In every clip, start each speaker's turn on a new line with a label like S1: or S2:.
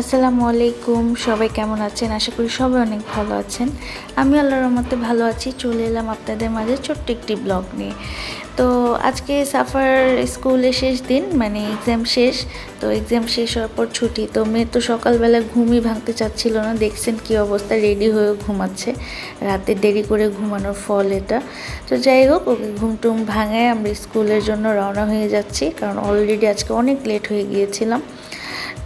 S1: আসসালামু আলাইকুম, সবাই কেমন আছেন? আশা করি সবাই অনেক ভালো আছেন। আমি আল্লাহর রহমতে ভালো আছি। চলে এলাম আপনাদের মাঝে ছোট্ট একটি ব্লগ নিয়ে। তো আজকে সাফার স্কুলের শেষ দিন মানে এক্সাম শেষ। তো এক্সাম শেষ হওয়ার পর ছুটি। তো মেয়ে তো সকালবেলা ঘুমই ভাঙতে চাচ্ছিল না। দেখছেন কি অবস্থা, রেডি হয়ে ঘুমাচ্ছে। রাতে দেরি করে ঘুমানোর ফল এটা। তো যাই হোক, ওকে ঘুম টুম ভাঙায় আমরা স্কুলের জন্য রওনা হয়ে যাচ্ছি। কারণ অলরেডি আজকে অনেক লেট হয়ে গিয়েছিলাম।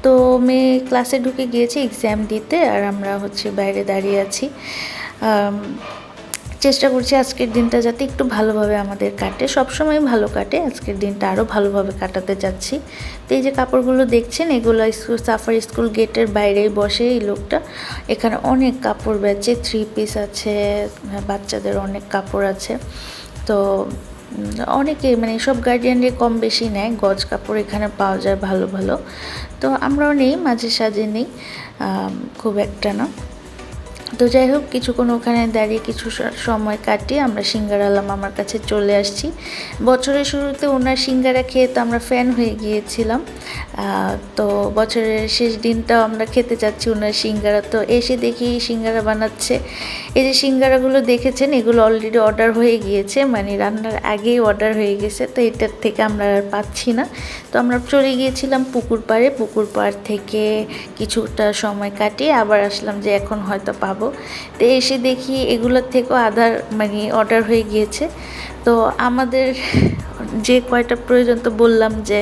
S1: তো মেয়ে ক্লাসে ঢুকে গিয়েছে এক্সাম দিতে আর আমরা হচ্ছে বাইরে দাঁড়িয়ে আছি। চেষ্টা করছি আজকের দিনটা যাতে একটু ভালোভাবে আমাদের কাটে। সবসময় ভালো কাটে, আজকের দিনটা আরও ভালোভাবে কাটাতে যাচ্ছি তো এই যে কাপড়গুলো দেখছেন, এগুলো স্কুল, সাফার স্কুল গেটের বাইরেই বসে এই লোকটা। এখানে অনেক কাপড় বেচে থ্রি পিস আছে, বাচ্চাদের অনেক কাপড় আছে। তো অনেকে মানে সব গার্ডিয়ানরে কম বেশি নেয়, গজ কাপড় এখানে পাওয়া যায় ভালো ভালো। তো আমরাও নেই, মাঝে সাজে নেই খুব একটা না। তো যাই হোক, কিছুক্ষণ ওখানে দাঁড়িয়ে কিছু সময় কাটিয়ে আমরা সিঙ্গারা আলাম আমার কাছে চলে আসছি। বছরের শুরুতে ওনার সিঙ্গারা খেয়ে তো আমরা ফ্যান হয়ে গিয়েছিলাম। তো বছরের শেষ দিনটাও আমরা খেতে চাচ্ছি ওনার সিঙ্গারা। তো এসে দেখি সিঙ্গারা বানাচ্ছে। এই যে সিঙ্গারাগুলো দেখেছেন, এগুলো অলরেডি অর্ডার হয়ে গিয়েছে মানে রান্নার আগেই অর্ডার হয়ে গেছে, তো এটার থেকে আমরা আর পাচ্ছি না। তো আমরা চলে গিয়েছিলাম পুকুর পাড়ে। পুকুর পাড় থেকে কিছুটা সময় কাটিয়ে আবার আসলাম যে এখন হয়তো পাবো। তো এসে দেখি এগুলোর থেকেও আধার মানে অর্ডার হয়ে গিয়েছে। তো আমাদের যে কয়টা প্রয়োজন তো বললাম যে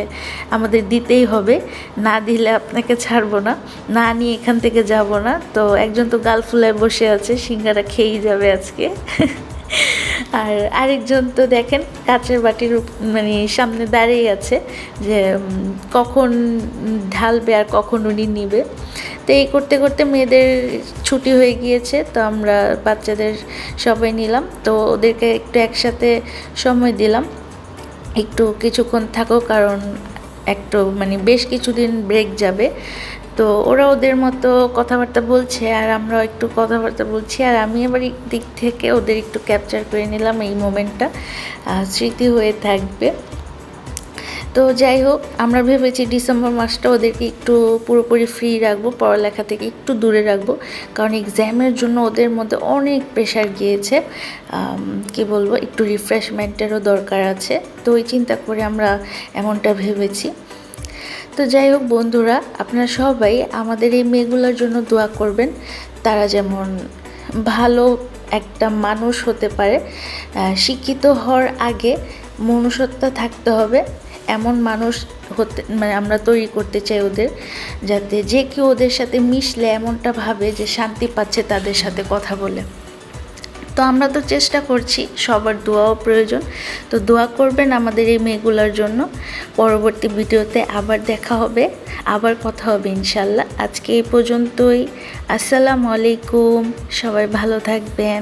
S1: আমাদের দিতেই হবে। না দিলে আপনাকে ছাড়বো না। না নিয়ে এখান থেকে যাব না। তো একজন তো গাল ফুলায় বসে আছে, সিঙ্গারা খেয়েই যাবে আজকে। আর আরেকজন তো দেখেন, কাঁচের বাটির মানে সামনে দাঁড়িয়ে আছে যে কখন ঢালবে আর কখন উনি নিবে। তো এই করতে করতে মেয়েদের ছুটি হয়ে গিয়েছে, তো আমরা বাচ্চাদের সবাই নিলাম। তো ওদেরকে একটু একসাথে সময় দিলাম। একটু কিছুক্ষণ থাকো, কারণ একটু মানে বেশ কিছুদিন ব্রেক যাবে। তো ওরা ওদের মতো কথাবার্তা বলছে আর আমরা একটু কথাবার্তা বলছি। আর আমি আবার দিক থেকে ওদের একটু ক্যাপচার করে নিলাম এই মোমেন্টটা স্মৃতি হয়ে থাকবে। তো যাই হোক, আমরা ভেবেছি ডিসেম্বর মাসটা ওদেরকে একটু পুরোপুরি ফ্রি রাখব, পড়ালেখা থেকে একটু দূরে রাখব। কারণ এক্সামের জন্য ওদের মধ্যে অনেক প্রেশার গিয়েছে। কি বলব, একটু রিফ্রেশমেন্টেরও দরকার আছে। তো ওই চিন্তা করে আমরা এমনটা ভেবেছি। তো যাই হোক বন্ধুরা, আপনারা সবাই আমাদের এই মেয়েগুলোর জন্য দোয়া করবেন। তারা যেমন ভালো একটা মানুষ হতে পারে শিক্ষিত হওয়ার আগে মনুষ্যত্ব থাকতে হবে। এমন মানুষ হতে মানে আমরা তৈরি করতে চাই ওদের, যাতে যে কেউ ওদের সাথে মিশলে এমনটা ভাবে যে শান্তি পাচ্ছে তাদের সাথে কথা বলে। তো আমরা তো চেষ্টা করছি, সবার দোয়াও প্রয়োজন। তো দোয়া করবেন আমাদের এই মেয়েগুলোর জন্য। পরবর্তী ভিডিওতে আবার দেখা হবে, আবার কথা হবে ইনশাল্লাহ। আজকে এই পর্যন্তই। আসসালামু আলাইকুম। সবাই ভালো থাকবেন।